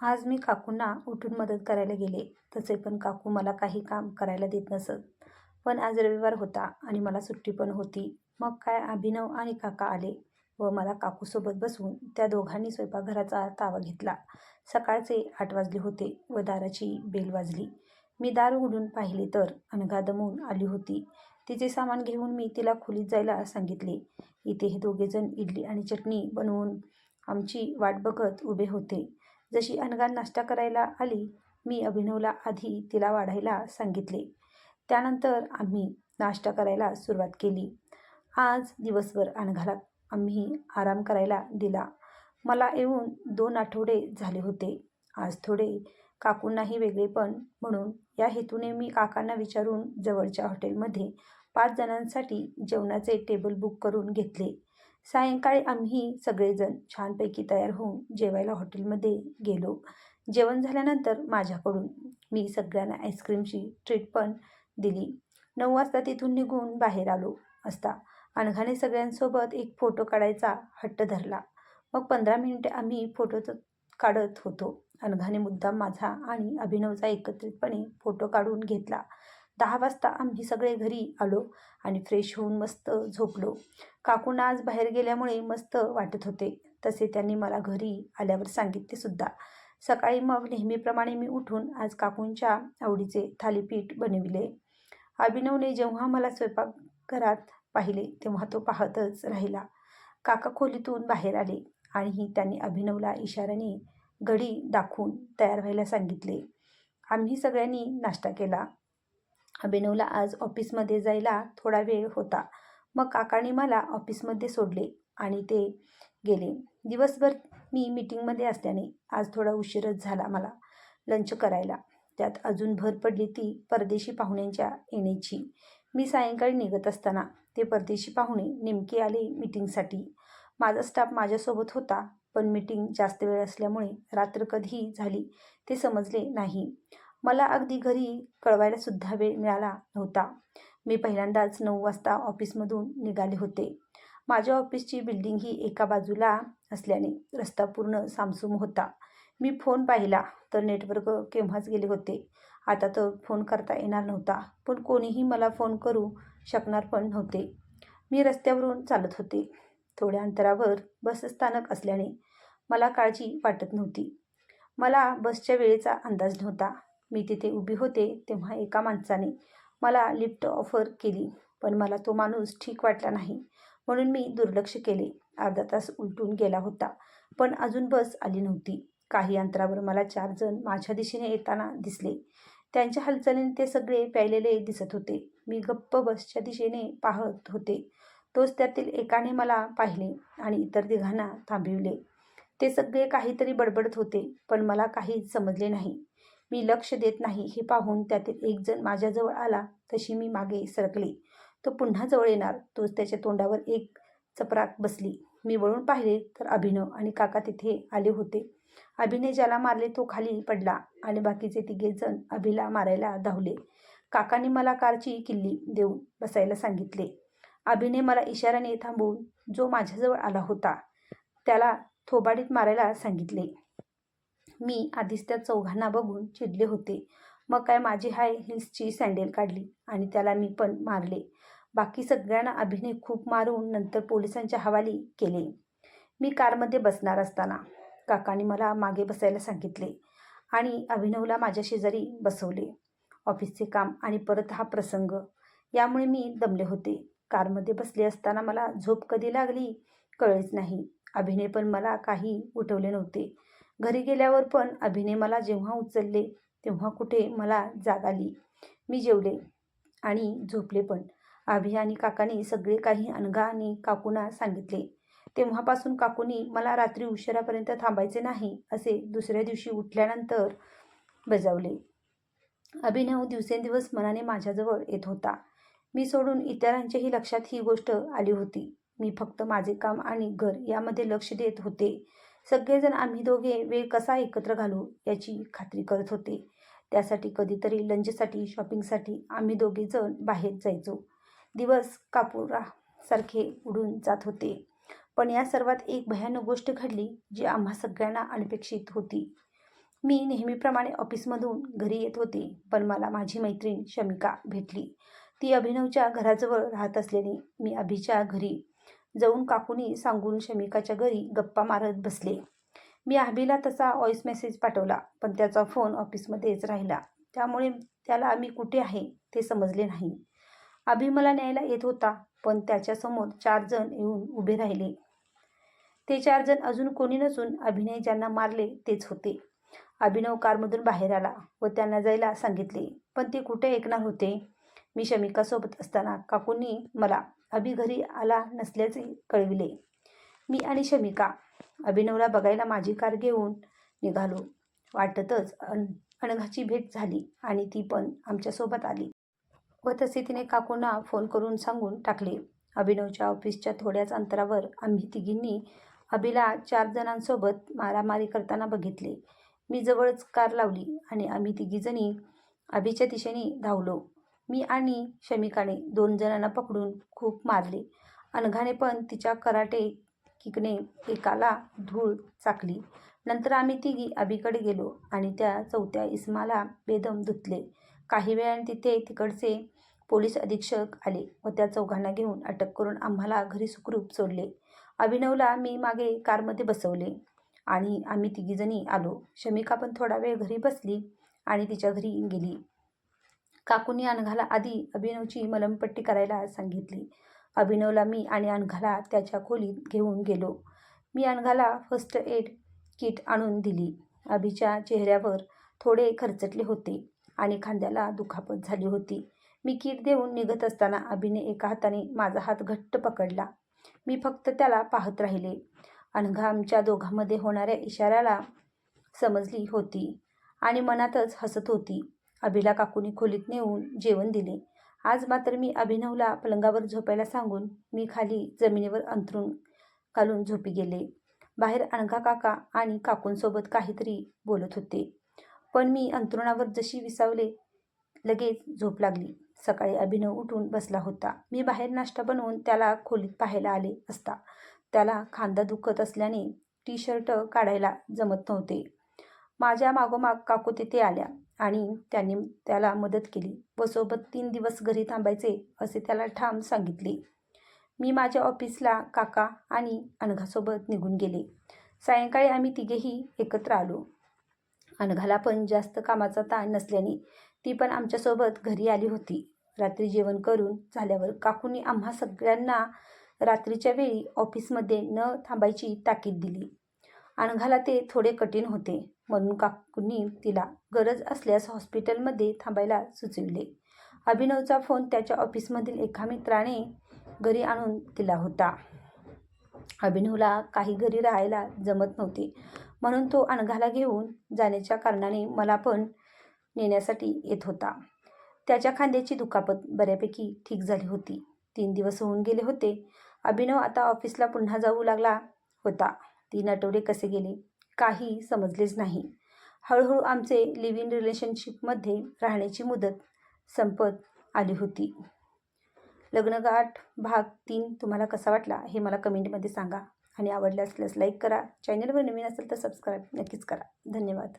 आज मी काकूंना उठून मदत करायला गेले. तसे पण काकू मला काही काम करायला देत नसत. पण आज रविवार होता आणि मला सुट्टी पण होती. मग काय अभिनव आणि काका आले व मला काकूसोबत बसवून त्या दोघांनी स्वयंपाकघराचा तावा घेतला. सकाळचे आठ वाजले होते व दाराची बेल वाजली. मी दार उघडून पाहिले तर अनघा दमून आली होती. तिचे सामान घेऊन मी तिला खोलीत जायला सांगितले. इथे हे दोघेजण इडली आणि चटणी बनवून आमची वाट बघत उभे होते. जशी अनघा नाश्ता करायला आली मी अभिनवला आधी तिला वाढायला सांगितले. त्यानंतर आम्ही नाश्ता करायला सुरुवात केली. आज दिवसभर अनघाला आम्ही आराम करायला दिला. मला येऊन दोन आठवडे झाले होते. आज थोडे काकूंनाही वेगळेपण म्हणून या हेतूने मी काकांना विचारून जवळच्या हॉटेलमध्ये पाच जणांसाठी जेवणाचे टेबल बुक करून घेतले. सायंकाळी आम्ही सगळेजण छानपैकी तयार होऊन जेवायला हॉटेलमध्ये गेलो. जेवण झाल्यानंतर माझ्याकडून मी सगळ्यांना आईस्क्रीमची ट्रीट पण दिली. नऊ वाजता तिथून निघून बाहेर आलो असता. अनघाने सगळ्यांसोबत एक फोटो काढायचा हट्ट धरला. मग पंधरा मिनिटे आम्ही फोटो काढत होतो. अनघाने मुद्दाम माझा आणि अभिनवचा एकत्रितपणे फोटो काढून घेतला. दहा वाजता आम्ही सगळे घरी आलो आणि फ्रेश होऊन मस्त झोपलो. काकूंना आज बाहेर गेल्यामुळे मस्त वाटत होते. तसे त्यांनी मला घरी आल्यावर सांगितले सुद्धा. सकाळी मग नेहमीप्रमाणे मी उठून आज काकूंच्या आवडीचे थालीपीठ बनविले. अभिनवने जेव्हा मला स्वयंपाकघरात पाहिले तेव्हा तो पाहतच राहिला. काका खोलीतून बाहेर आले आणि त्यांनी अभिनवला इशाऱ्याने घडी दाखवून तयार व्हायला सांगितले. आम्ही सगळ्यांनी नाश्ता केला. अभिनवला आज ऑफिसमध्ये जायला थोडा वेळ होता. मग काकाने मला ऑफिसमध्ये सोडले आणि ते गेले. दिवसभर मी मीटिंगमध्ये असल्याने आज थोडा उशीरच झाला मला लंच करायला. त्यात अजून भर पडली ती परदेशी पाहुण्यांच्या येण्याची. मी सायंकाळी निघत असताना ते परदेशी पाहुणे नेमके आले मीटिंगसाठी. माझा स्टाफ माझ्यासोबत होता पण मीटिंग जास्त वेळ असल्यामुळे रात्र कधी झाली ते समजले नाही. मला अगदी घरी कळवायला सुद्धा वेळ मिळाला नव्हता. मी पहिल्यांदाच नऊ वाजता ऑफिसमधून निघाले होते. माझ्या ऑफिसची बिल्डिंग ही एका बाजूला असल्याने रस्ता पूर्ण सामसूम होता. मी फोन पाहिला तर नेटवर्क केव्हाच गेले होते. आता तर फोन करता येणार नव्हता पण कोणीही मला फोन करू शकणार पण नव्हते. मी रस्त्यावरून चालत होते. थोड्या अंतरावर बस स्थानक असल्याने मला काळजी वाटत नव्हती. मला बसच्या वेळेचा अंदाज नव्हता. मी तिथे उभी होते तेव्हा एका माणसाने मला लिफ्ट ऑफर केली पण मला तो माणूस ठीक वाटला नाही. म्हणून मी दुर्लक्ष केले. अर्धा तास उलटून गेला होता पण अजून बस आली नव्हती. काही अंतरावर मला चार जण माझ्या दिशेने येताना दिसले. त्यांच्या हालचालीने ते सगळे प्यायलेले दिसत होते. मी गप्प बसच्या दिशेने पाहत होते. तोच त्यातील एकाने मला पाहिले आणि इतर तिघांना थांबविले. ते सगळे काहीतरी बडबडत होते पण मला काहीच समजले नाही. मी लक्ष देत नाही. हे पाहून त्यातील एक जण माझ्याजवळ आला. तशी मी मागे सरकले. तो पुन्हा जवळ येणार. तोच त्याच्या तोंडावर एक चपराक बसली. मी वळून पाहिले तर अभिनव आणि काका तिथे आले होते. अभिने ज्याला मारले तो खाली पडला आणि बाकीचे तिघे जण अभिला मारायला धावले. काकाने मला कारची किल्ली देऊन बसायला सांगितले. अभिने मला इशाऱ्याने थांबवून जो माझ्याजवळ आला होता त्याला थोबाडीत मारायला सांगितले. मी आधीच त्या चौघांना बघून चिडले होते. मग काय माझी हाय हिल्सची सँडेल काढली आणि त्याला मी पण मारले. बाकी सगळ्यांना अभिनय खूप मारून नंतर पोलिसांच्या हवाली केले. मी कारमध्ये बसणार असताना काकाने मला मागे बसायला सांगितले आणि अभिनवला माझ्या शेजारी बसवले. ऑफिसचे काम आणि परत हा प्रसंग यामुळे मी दमले होते. कारमध्ये बसले असताना मला झोप कधी लागली कळेच नाही. अभिनय पण मला काही उठवले नव्हते. घरी गेल्यावर पण अभिनय मला जेव्हा उचलले तेव्हा कुठे मला जाग आली. मी जेवले आणि झोपले पण. अभि आणि काकाने सगळे काही अनघा आणि काकूना सांगितले. तेव्हापासून काकूनी मला रात्री उशिरापर्यंत थांबायचे नाही असे दुसऱ्या दिवशी उठल्यानंतर बजावले. अभिनव हो दिवसेंदिवस मनाने माझ्याजवळ येत होता. मी सोडून इतरांच्याही लक्षात ही गोष्ट आली होती. मी फक्त माझे काम आणि घर यामध्ये लक्ष देत होते. सगळेजण आम्ही दोघे वेळ कसा एकत्र घालू याची खात्री करत होते. त्यासाठी कधीतरी लंचसाठी शॉपिंगसाठी आम्ही दोघेजण बाहेर जायचो. दिवस कापुरासारखे उडून जात होते. पण या सर्वात एक भयानक गोष्ट घडली जी आम्हा सगळ्यांना अनपेक्षित होती. मी नेहमीप्रमाणे ऑफिसमधून घरी येत होते पण मला माझी मैत्रीण शमिका भेटली. ती अभिनवच्या घराजवळ राहत असल्याने मी अभिच्या घरी जाऊन काकूनी सांगून शमिकाच्या घरी गप्पा मारत बसले. मी आबीला तसा व्हॉईस मेसेज पाठवला पण त्याचा फोन ऑफिसमध्येच राहिला. त्यामुळे त्याला आम्ही कुठे आहे ते समजले नाही. अभि मला न्यायला येत होता पण त्याच्यासमोर चार जण येऊन उभे राहिले. ते चार जण अजून कोणी नसून अभिनय ज्यांना मारले तेच होते. अभिनव कारमधून बाहेर आला व त्यांना जायला सांगितले पण ते कुठे ऐकणार होते? मी शमिकासोबत असताना काकूंनी मला अभि घरी आला नसल्याचे कळविले. मी आणि शमिका अभिनवला बघायला माझी कार घेऊन निघालो. वाटतच अन अनघाची भेट झाली आणि ती पण आमच्यासोबत आली. व तसे तिने काकूंना फोन करून सांगून टाकले. अभिनवच्या ऑफिसच्या थोड्याच अंतरावर आम्ही तिघींनी अभिला चार जणांसोबत मारामारी करताना बघितले. मी जवळच कार लावली आणि आम्ही तिघीजणी अभिच्या दिशेने धावलो. मी आणि शमिकाने दोन जणांना पकडून खूप मारले. अनघाने पण तिच्या कराटे किकने एकाला धूळ चाकली. नंतर आम्ही तिघी अभिकडे गेलो आणि त्या चौथ्या इस्माला बेदम धुतले. काही वेळाने तिथे तिकडचे पोलीस अधीक्षक आले व त्या चौघांना घेऊन अटक करून आम्हाला घरी सुखरूप सोडले. अभिनवला मी मागे कारमध्ये बसवले आणि आम्ही तिघीजणी आलो. शमिका पण थोडा वेळ घरी बसली आणि तिच्या घरी गेली. काकूनी अनघाला आधी अभिनवची मलमपट्टी करायला सांगितली. अभिनवला मी आणि अनघाला त्याच्या खोलीत घेऊन गेलो. मी अनघाला फर्स्ट एड किट आणून दिली. अभिच्या चेहऱ्यावर थोडे खरचटले होते आणि खांद्याला दुखापत झाली होती. मी किट देऊन निघत असताना अभिने एका हाताने माझा हात घट्ट पकडला. मी फक्त त्याला पाहत राहिले. अनघा आमच्या दोघांमध्ये होणाऱ्या इशाऱ्याला समजली होती आणि मनातच हसत होती. अभिला काकूनी खोलीत नेऊन जेवण दिले. आज मात्र मी अभिनवला पलंगावर झोपायला सांगून मी खाली जमिनीवर अंथरून घालून झोपी गेले. बाहेर अणघा काका आणि काकूंसोबत काहीतरी बोलत होते. पण मी अंथरुणावर जशी विसावले लगेच झोप लागली. सकाळी अभिनव उठून बसला होता. मी बाहेर नाश्ता बनवून त्याला खोलीत पाहायला आले असता. त्याला खांदा दुखत असल्याने टी शर्ट काढायला जमत नव्हते. माझ्या मागोमाग काकू तिथे आल्या. आणि त्याने त्याला मदत केली व सोबत तीन दिवस घरी थांबायचे असे त्याला ठाम सांगितले. मी माझ्या ऑफिसला काका आणि अनघासोबत निघून गेले. सायंकाळी आम्ही तिघेही एकत्र आलो. अनघाला पण जास्त कामाचा ताण नसल्याने ती पण आमच्यासोबत घरी आली होती. रात्री जेवण करून झाल्यावर काकूंनी आम्हा सगळ्यांना रात्रीच्या वेळी ऑफिसमध्ये न थांबायची ताकीद दिली. अनघाला ते थोडे कठीण होते. म्हणून काकूंनी तिला गरज असल्यास हॉस्पिटलमध्ये थांबायला सुचविले. अभिनवचा फोन त्याच्या ऑफिसमधील एका मित्राने घरी आणून दिला होता. अभिनवला काही घरी राहायला जमत नव्हते. म्हणून तो अणघाला घेऊन जाण्याच्या कारणाने मला पण नेण्यासाठी येत होता. त्याच्या खांद्याची दुखापत बऱ्यापैकी ठीक झाली होती. तीन दिवस होऊन गेले होते. अभिनव आता ऑफिसला पुन्हा जाऊ लागला होता. तीन आठवडे कसे गेले? काही समजलेच नाही. हळूहळू आमचे लिव्ह इन रिलेशनशिपमध्ये राहण्याची मुदत संपत आली होती. लग्नगाठ भाग तीन तुम्हाला कसा वाटला हे मला कमेंटमध्ये सांगा आणि आवडले असल्यास लाईक करा. चॅनलवर नवीन असेल तर सबस्क्राईब नक्कीच करा. धन्यवाद.